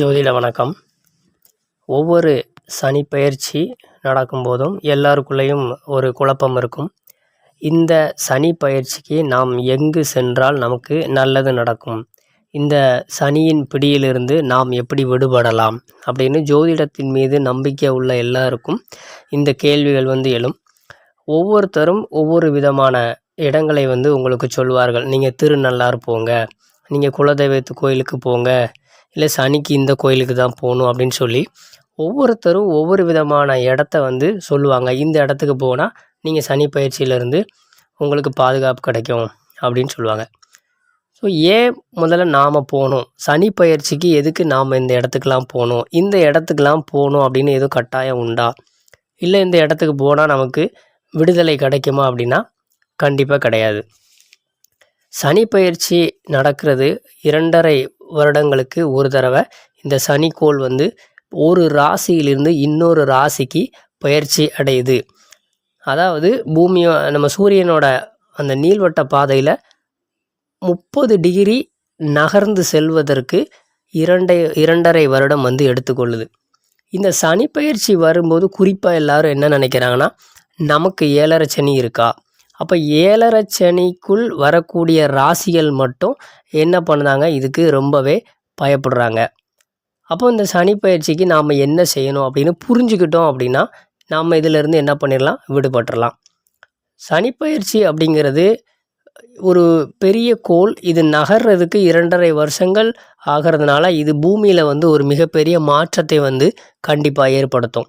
ஜோதிட வணக்கம். ஒவ்வொரு சனி பயிற்சி நடக்கும்போதும் எல்லாருக்குள்ளேயும் ஒரு குழப்பம் இருக்கும். இந்த சனி பயிற்சிக்கு நாம் எங்கு சென்றால் நமக்கு நல்லது நடக்கும்? இந்த சனியின் பிடியிலிருந்து நாம் எப்படி விடுபடலாம்? அப்படின்னு ஜோதிடத்தின் மீது நம்பிக்கை உள்ள எல்லாருக்கும் இந்த கேள்விகள் வந்து எழும். ஒவ்வொருத்தரும் ஒவ்வொரு விதமான இடங்களை வந்து உங்களுக்கு சொல்வார்கள். நீங்கள் திருநள்ளார் போங்க. நீங்கள் குலதெய்வத்து கோயிலுக்கு போங்க. இல்லை சனிக்கு இந்த கோயிலுக்கு தான் போகணும் அப்படின்னு சொல்லி ஒவ்வொருத்தரும் ஒவ்வொரு விதமான இடத்த வந்து சொல்லுவாங்க. இந்த இடத்துக்கு போனால் நீங்கள் சனி பயிற்சியிலேருந்து உங்களுக்கு பாதுகாப்பு கிடைக்கும் அப்படின்னு சொல்லுவாங்க. ஸோ ஏன் முதல்ல நாம் போகணும்? சனி பயிற்சிக்கு எதுக்கு நாம் இந்த இடத்துக்கெலாம் போகணும்? இந்த இடத்துக்கெலாம் போகணும் அப்படின்னு எதுவும் கட்டாயம் உண்டா? இல்லை இந்த இடத்துக்கு போனால் நமக்கு விடுதலை கிடைக்குமா அப்படின்னா கண்டிப்பாக கிடையாது. சனி பயிற்சி நடக்கிறது இரண்டரை வருடங்களுக்கு ஒரு தடவை இந்த சனிக்கோள் வந்து ஒரு ராசியிலிருந்து இன்னொரு ராசிக்கு பயிற்சி அடையுது. அதாவது பூமியோ நம்ம சூரியனோட அந்த நீள்வட்ட பாதையில் முப்பது டிகிரி நகர்ந்து செல்வதற்கு இரண்டை இரண்டரை வருடம் வந்து எடுத்துக்கொள்ளுது. இந்த சனி பயிற்சி வரும்போது குறிப்பாக எல்லாரும் என்ன நினைக்கிறாங்கன்னா நமக்கு ஏழரை சனி இருக்கா? அப்போ ஏழரை சனிக்குள் வரக்கூடிய ராசிகள் மட்டும் என்ன பண்ணுறாங்க? இதுக்கு ரொம்பவே பயப்படுறாங்க. அப்போ இந்த சனி பயிற்சிக்கு நாம் என்ன செய்யணும் அப்படின்னு புரிஞ்சுக்கிட்டோம் அப்படின்னா நாம் இதிலிருந்து என்ன பண்ணிடலாம்? விடுபட்டுறலாம் சனி பயிற்சி அப்படிங்கிறது ஒரு பெரிய கோள். இது நகர்றதுக்கு இரண்டரை வருஷங்கள் ஆகிறதுனால இது பூமியில் வந்து ஒரு மிகப்பெரிய மாற்றத்தை வந்து கண்டிப்பாக ஏற்படுத்தும்.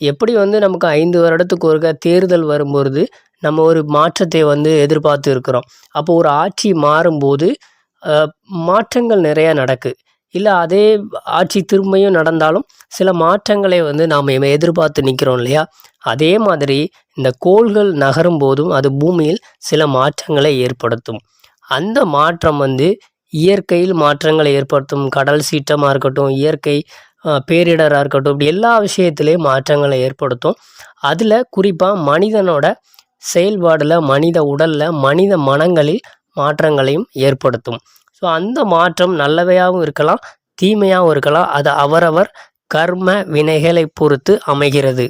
எப்படி வந்து நமக்கு ஐந்து வருடத்துக்கு ஒருக்க தேர்தல் வரும்பொழுது நம்ம ஒரு மாற்றத்தை வந்து எதிர்பார்த்து இருக்கிறோம். அப்போ ஒரு ஆட்சி மாறும்போது மாற்றங்கள் நிறையா நடக்கு. இல்லை அதே ஆட்சி திரும்பியும் நடந்தாலும் சில மாற்றங்களை வந்து நாம் எதிர்பார்த்து நிற்கிறோம் இல்லையா? அதே மாதிரி இந்த கோள்கள் நகரும் போதும் அது பூமியில் சில மாற்றங்களை ஏற்படுத்தும். அந்த மாற்றம் வந்து இயற்கையில் மாற்றங்களை ஏற்படுத்தும். கடல் சீற்றமாக இருக்கட்டும் இயற்கை பேரிடராக இருக்கட்டும் இப்படி எல்லா விஷயத்திலையும் மாற்றங்களை ஏற்படுத்தும். அதில் குறிப்பாக மனிதனோட செயல்பாடில் மனித உடலில் மனித மனங்களில் மாற்றங்களையும் ஏற்படுத்தும். ஸோ அந்த மாற்றம் நல்லவையாகவும் இருக்கலாம் தீமையாகவும் இருக்கலாம். அது அவரவர் கர்ம வினைகளை பொறுத்து அமைகிறது.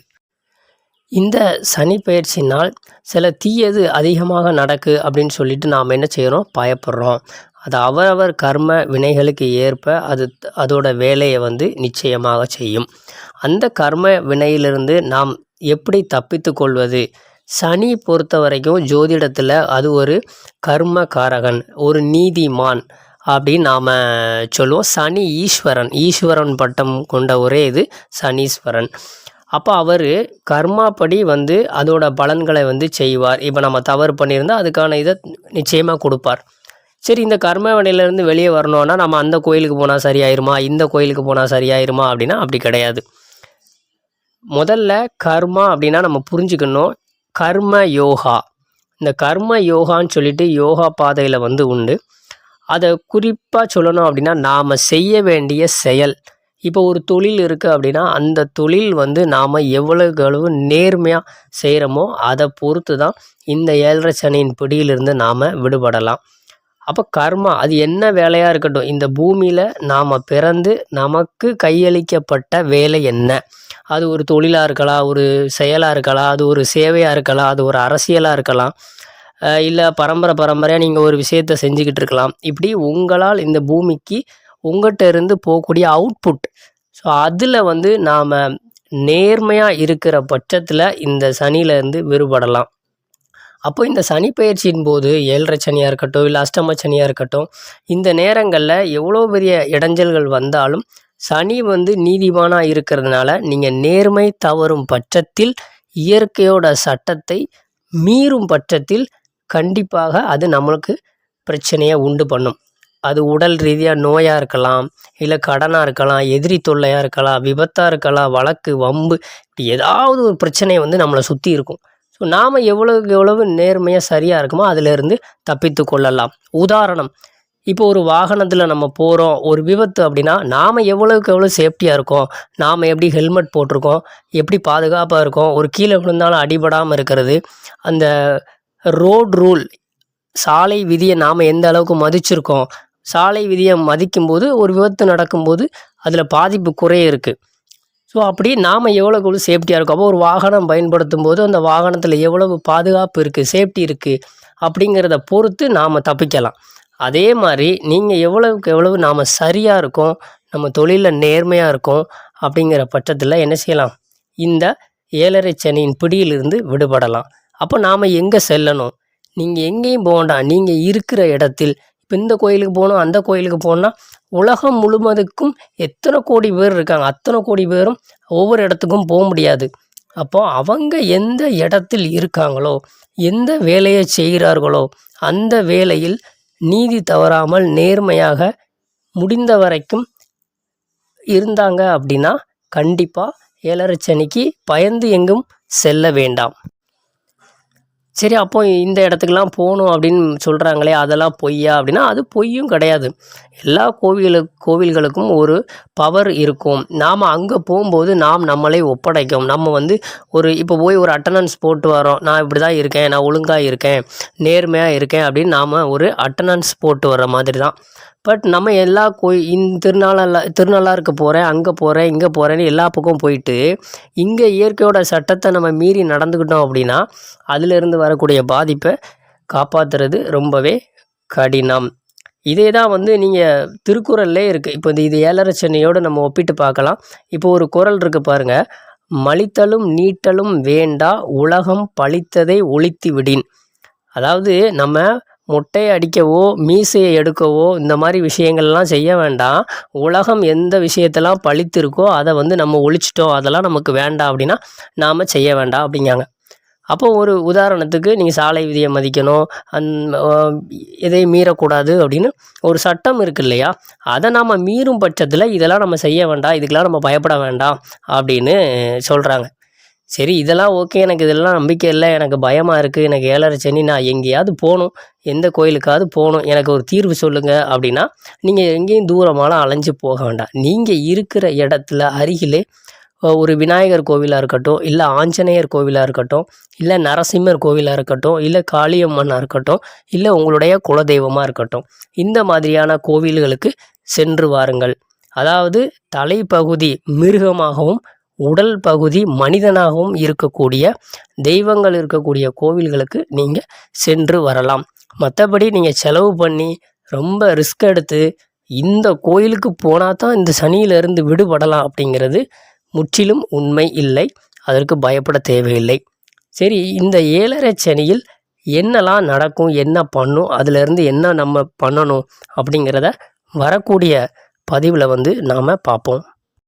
இந்த சனி பயிற்சினால் சில தீயது அதிகமாக நடக்கு அப்படின்னு சொல்லிட்டு நாம் என்ன செய்கிறோம் பயப்படுறோம். அது அவரவர் கர்ம வினைகளுக்கு ஏற்ப அது அதோட வேலையை வந்து நிச்சயமாக செய்யும். அந்த கர்ம வினையிலிருந்து நாம் எப்படி தப்பித்து கொள்வது? சனி பொறுத்த வரைக்கும் ஜோதிடத்தில் அது ஒரு கர்ம காரகன் ஒரு நீதிமான் அப்படின்னு நாம் சொல்லுவோம். சனி ஈஸ்வரன் ஈஸ்வரன் பட்டம் கொண்ட ஒரே இது சனீஸ்வரன். அப்போ அவர் கர்மாப்படி வந்து அதோட பலன்களை வந்து செய்வார். இப்போ நம்ம தவறு பண்ணியிருந்தால் அதுக்கான இதை நிச்சயமாக கொடுப்பார். சரி இந்த கர்ம வினையிலேருந்து வெளியே வரணும்னா நம்ம அந்த கோயிலுக்கு போனால் சரியாயிருமா? இந்த கோயிலுக்கு போனால் சரியாயிருமா? அப்படின்னா அப்படி கிடையாது. முதல்ல கர்மா அப்படின்னா நம்ம புரிஞ்சுக்கணும். கர்ம யோகா. இந்த கர்ம யோகான்னு சொல்லிட்டு யோகா பாதையில் வந்து உண்டு. அதை குறிப்பாக சொல்லணும் அப்படின்னா நாம் செய்ய வேண்டிய செயல். இப்போ ஒரு தொழில் இருக்குது அப்படின்னா அந்த தொழில் வந்து நாம் எவ்வளவு அளவு நேர்மையாக செய்கிறோமோ அதை பொறுத்து தான் இந்த ஏழரை சனியின் பிடியிலிருந்து நாம் விடுபடலாம். அப்போ கர்மா அது என்ன வேலையாக இருக்கட்டும் இந்த பூமியில் நாம் பிறந்து நமக்கு கையளிக்கப்பட்ட வேலை என்ன? அது ஒரு தொழிலாக இருக்கலாம் ஒரு செயலாக இருக்கலாம் அது ஒரு சேவையாக இருக்கலாம் அது ஒரு அரசியலாக இருக்கலாம். இல்லை பரம்பரை பரம்பரையாக நீங்கள் ஒரு விஷயத்தை செஞ்சுக்கிட்டு இருக்கலாம். இப்படி உங்களால் இந்த பூமிக்கு உங்கள்கிட்ட இருந்து போகக்கூடிய அவுட்புட் ஸோ அதில் வந்து நாம் நேர்மையாக இருக்கிற பட்சத்தில் இந்த சனியிலேருந்து விடுபடலாம் அப்போ இந்த சனி பயிற்சியின் போது ஏழரை சனியாக இருக்கட்டும் இல்லை அஷ்டம சனியாக இருக்கட்டும் இந்த நேரங்களில் எவ்வளோ பெரிய இடைஞ்சல்கள் வந்தாலும் சனி வந்து நீதிமானாக இருக்கிறதுனால நீங்கள் நேர்மை தவறும் பட்சத்தில் இயற்கையோட சட்டத்தை மீறும் பட்சத்தில் கண்டிப்பாக அது நம்மளுக்கு பிரச்சனையை உண்டு பண்ணும். அது உடல் ரீதியாக நோயாக இருக்கலாம் இல்லை கடனாக இருக்கலாம் எதிரி தொல்லையாக இருக்கலாம் விபத்தாக இருக்கலாம் வழக்கு வம்பு இப்படி ஏதாவது ஒரு பிரச்சனை வந்து நம்மளை சுற்றி இருக்கும். ஸோ நாம் எவ்வளவுக்கு எவ்வளவு நேர்மையாக சரியாக இருக்குமோ அதிலிருந்து தப்பித்து கொள்ளலாம். உதாரணம் இப்போ ஒரு வாகனத்தில் நம்ம போகிறோம் ஒரு விபத்து அப்படின்னா நாம் எவ்வளோக்கு எவ்வளோ சேஃப்டியாக இருக்கோம் நாம் எப்படி ஹெல்மெட் போட்டிருக்கோம் எப்படி பாதுகாப்பாக இருக்கோம் ஒரு கீழே விழுந்தாலும் அடிபடாமல் இருக்கிறது அந்த ரோட் ரூல் சாலை விதியை நாம் எந்த அளவுக்கு மதிச்சிருக்கோம் சாலை விதியை மதிக்கும்போது ஒரு விபத்து நடக்கும்போது அதில் பாதிப்பு குறைய இருக்குது ஸோ அப்படி நாம் எவ்வளோக்கு எவ்வளோ சேஃப்டியாக இருக்கும் அப்போ ஒரு வாகனம் பயன்படுத்தும் போது அந்த வாகனத்தில் எவ்வளவு பாதுகாப்பு இருக்குது சேஃப்டி இருக்குது அப்படிங்கிறத பொறுத்து நாம் தப்பிக்கலாம். அதே மாதிரி நீங்கள் எவ்வளவுக்கு எவ்வளவு நாம் சரியாக இருக்கோம் நம்ம தொழிலில் நேர்மையாக இருக்கோம் அப்படிங்கிற பட்சத்தில் என்ன செய்யலாம்? இந்த ஏழரை சனியின் பிடியிலிருந்து விடுபடலாம். அப்போ நாம் எங்கே செல்லணும்? நீங்கள் எங்கேயும் போகண்டாம் நீங்கள் இருக்கிற இடத்தில் இந்த கோயிலுக்கு போகணும் அந்த கோயிலுக்கு போகணுன்னா உலகம் முழுவதுக்கும் எத்தனை கோடி பேர் இருக்காங்க? அத்தனை கோடி பேரும் ஒவ்வொரு இடத்துக்கும் போக முடியாது. அப்போ அவங்க எந்த இடத்தில் இருக்காங்களோ எந்த வேலையை செய்கிறார்களோ அந்த வேலையில் நீதி தவறாமல் நேர்மையாக முடிந்த வரைக்கும் இருந்தாங்க அப்படின்னா கண்டிப்பாக ஏழரை சனிக்கு பயந்து எங்கும் செல்ல வேண்டாம். சரி அப்போ இந்த இடத்துக்குலாம் போகணும் அப்படின்னு சொல்கிறாங்களே அதெல்லாம் பொய்யா அப்படின்னா அது பொய்யும் கிடையாது. எல்லா கோவிலு கோவில்களுக்கும் ஒரு பவர் இருக்கும். நாம் அங்கே போகும்போது நாம் நம்மளை ஒப்படைக்கும். நம்ம வந்து ஒரு இப்போ போய் ஒரு அட்டண்டன்ஸ் போட்டு வரோம் நான் இப்படி தான் இருக்கேன் நான் ஒழுங்காக இருக்கேன் நேர்மையாக இருக்கேன் அப்படின்னு நாம் ஒரு அட்டண்டன்ஸ் போட்டு வர்ற மாதிரி தான் பட் நம்ம எல்லா கோயில் இந்த திருநாளா திருநள்ளாறுக்கு போகிறேன் அங்கே போகிறேன் இங்கே போகிறேன்னு எல்லா பக்கமும் போயிட்டு இங்கே இயற்கையோட சட்டத்தை நம்ம மீறி நடந்துக்கிட்டோம் அப்படின்னா அதிலிருந்து வரக்கூடிய பாதிப்பை காப்பாற்றுறது ரொம்பவே கடினம். இதே தான் வந்து நீங்கள் திருக்குறள்லே இருக்குது இப்போ இந்த இது ஏழரை சென்னையோடு நம்ம ஒப்பிட்டு பார்க்கலாம். இப்போ ஒரு குறள் இருக்குது பாருங்கள் மலித்தலும் நீட்டலும் வேண்டா உலகம் பழித்ததை ஒழித்து விடின். அதாவது நம்ம மொட்டையை அடிக்கவோ மீசையை எடுக்கவோ இந்த மாதிரி விஷயங்கள்லாம் செய்ய வேண்டாம். உலகம் எந்த விஷயத்தெல்லாம் பழித்திருக்கோ அதை வந்து நம்ம ஒழிச்சிட்டோம் அதெல்லாம் நமக்கு வேண்டாம் அப்படின்னா நாம் செய்ய வேண்டாம் அப்படிங்காங்க. அப்போ ஒரு உதாரணத்துக்கு நீங்கள் சாலை விதியை மதிக்கணும் அந் எதையும் மீறக்கூடாது அப்படின்னு ஒரு சட்டம் இருக்கு இல்லையா? அதை நாம் மீறும் பட்சத்தில் இதெல்லாம் நம்ம செய்ய வேண்டாம் இதுக்கெல்லாம் நம்ம பயப்பட வேண்டாம் அப்படின்னு சொல்கிறாங்க சரி இதெல்லாம் ஓகே எனக்கு இதெல்லாம் நம்பிக்கை இல்லை. எனக்கு பயமாக இருக்குது எனக்கு ஏழரை சனி நான் எங்கேயாவது போகணும். எந்த கோயிலுக்காவது போகணும். எனக்கு ஒரு தீர்வு சொல்லுங்கள் அப்படின்னா நீங்கள் எங்கேயும் தூரமாலாம் அலைஞ்சு போக வேண்டாம். நீங்கள் இருக்கிற இடத்துல அருகிலே ஒரு விநாயகர் கோவிலாக இருக்கட்டும் இல்லை ஆஞ்சநேயர் கோவிலாக இருக்கட்டும் இல்லை நரசிம்மர் கோவிலாக இருக்கட்டும் இல்லை காளியம்மனாக இருக்கட்டும் இல்லை உங்களுடைய குலதெய்வமாக இருக்கட்டும் இந்த மாதிரியான கோவில்களுக்கு சென்று வாருங்கள். அதாவது தலைப்பகுதி மிருகமாகவும் உடல் பகுதி மனிதனாகவும் இருக்கக்கூடிய தெய்வங்கள் இருக்கக்கூடிய கோவில்களுக்கு நீங்கள் சென்று வரலாம். மற்றபடி நீங்கள் செலவு பண்ணி ரொம்ப ரிஸ்க் எடுத்து இந்த கோயிலுக்கு போனால் தான் இந்த சனியிலிருந்து விடுபடலாம் அப்படிங்கிறது முற்றிலும் உண்மை இல்லை. அதற்கு பயப்பட தேவையில்லை. சரி இந்த ஏழரை சனியில் என்னெல்லாம் நடக்கும் என்ன பண்ணும் அதிலிருந்து என்ன நம்ம பண்ணணும் அப்படிங்கிறத வரக்கூடிய பதிவில் வந்து நாம் பார்ப்போம்.